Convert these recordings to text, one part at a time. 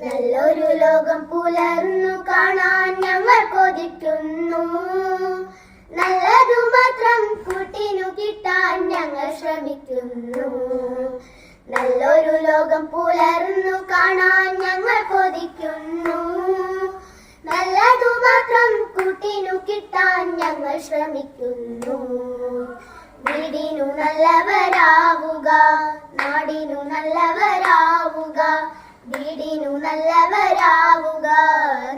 നല്ലൊരു ലോകം പുലർന്നു കാണാൻ ഞങ്ങൾ കൊതിക്കുന്നു. നല്ലതു മാത്രം കൂട്ടിനു കിട്ടാൻ ഞങ്ങൾ ശ്രമിക്കുന്നു. നല്ലൊരു ലോകം പുലർന്നു കാണാൻ ഞങ്ങൾ കൊതിക്കുന്നു. നല്ലതു മാത്രം കൂട്ടിനു കിട്ടാൻ ഞങ്ങൾ ശ്രമിക്കുന്നു. വീടിനു നല്ലവരാവുക നാടി വീടിനു നല്ലവരാവുക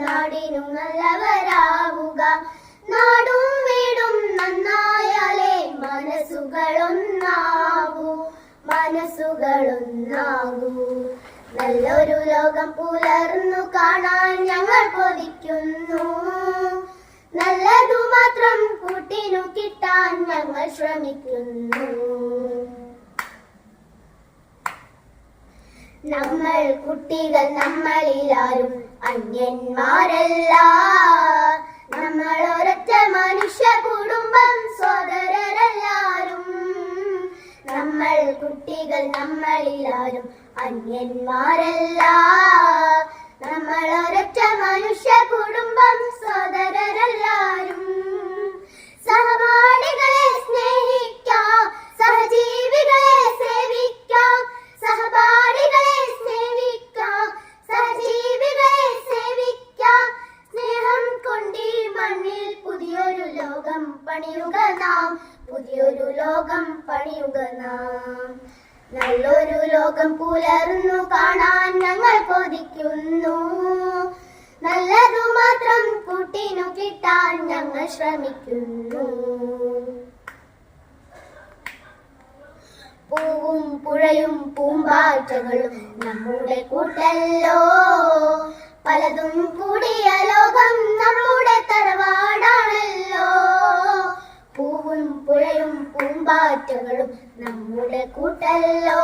നാടിനു നല്ലവരാവുക. നാടും വീടും നന്നായാലേ മനസ്സുകളൊന്നാവൂ മനസ്സുകളൊന്നാകൂ. നല്ലൊരു ലോകം പുലർന്നു കാണാൻ ഞങ്ങൾ കൊതിക്കുന്നു. നല്ലതു മാത്രം കൂട്ടിനു കിട്ടാൻ ഞങ്ങൾ ശ്രമിക്കുന്നു. നമ്മൾ കുട്ടികൾ നമ്മളിലാരും അന്യന്മാരല്ല. നമ്മൾ ഒരൊറ്റ മനുഷ്യ കുടുംബം സ്വതരരെല്ലാരും നമ്മൾ കുട്ടികൾ നമ്മളിലാരും അന്യന്മാരല്ല. നമ്മൾ ഒരൊറ്റ മനുഷ്യ കുടുംബം സോദരരെല്ലാരും പണിയുക നാം പുതിയൊരു ലോകം പണിയുക നാം നല്ലൊരു ലോകം പുലർന്നു കാണാൻ ഞങ്ങൾ കൊതിക്കുന്നു. നല്ലതു മാത്രം കൂട്ടിനു കിട്ടാൻ ഞങ്ങൾ ശ്രമിക്കുന്നു. പൂവും പുഴയും പൂമ്പാറ്റകളും നമ്മുടെ കൂട്ടല്ലോ. പലതും പൂവും പുഴയും പൂമ്പാറ്റകളും നമ്മുടെ കൂട്ടല്ലോ.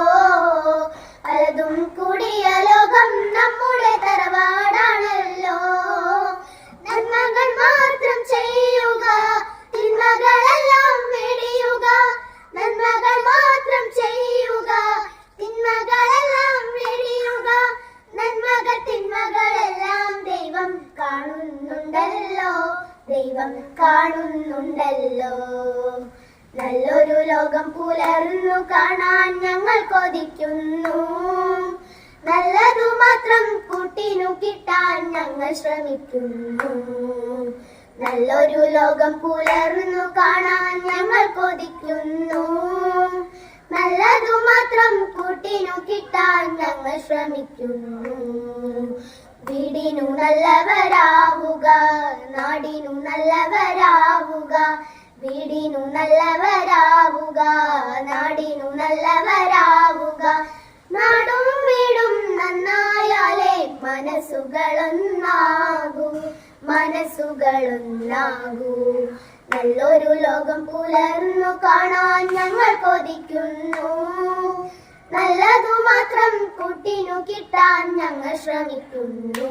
പലതും കൂടിയ ലോകം നമ്മുടെ തറവാടാണല്ലോ. നന്മകൾ മാത്രം ചെയ്യുക ദൈവം കാണുന്നുണ്ടല്ലോ. നല്ലൊരു ലോകം പുലർന്നു കാണാൻ ഞങ്ങൾ കൊതിക്കുന്നു. നല്ലതു മാത്രം കൂട്ടിനു കിട്ടാൻ ഞങ്ങൾ ശ്രമിക്കുന്നു. നല്ലൊരു ലോകം പുലർന്നു കാണാൻ ഞങ്ങൾ കൊതിക്കുന്നു. നല്ലതു മാത്രം കൂട്ടിനു കിട്ടാൻ ഞങ്ങൾ ശ്രമിക്കുന്നു. വീടിനു നല്ലവരാവുക നാടിനു നല്ലവരാവുക വീടിനു നല്ലവരാവുക നാടിനു നല്ലവരാവുക നാടും വീടും നന്നായാലേ മനസ്സുകളൊന്നാകൂ. മനസ്സുകളൊന്നാകൂ. നല്ലൊരു ലോകം പുലർന്നു കാണാൻ ഞങ്ങൾ കൊതിക്കുന്നു. നല്ലതു മാത്രം ശ്രമിക്കുന്നു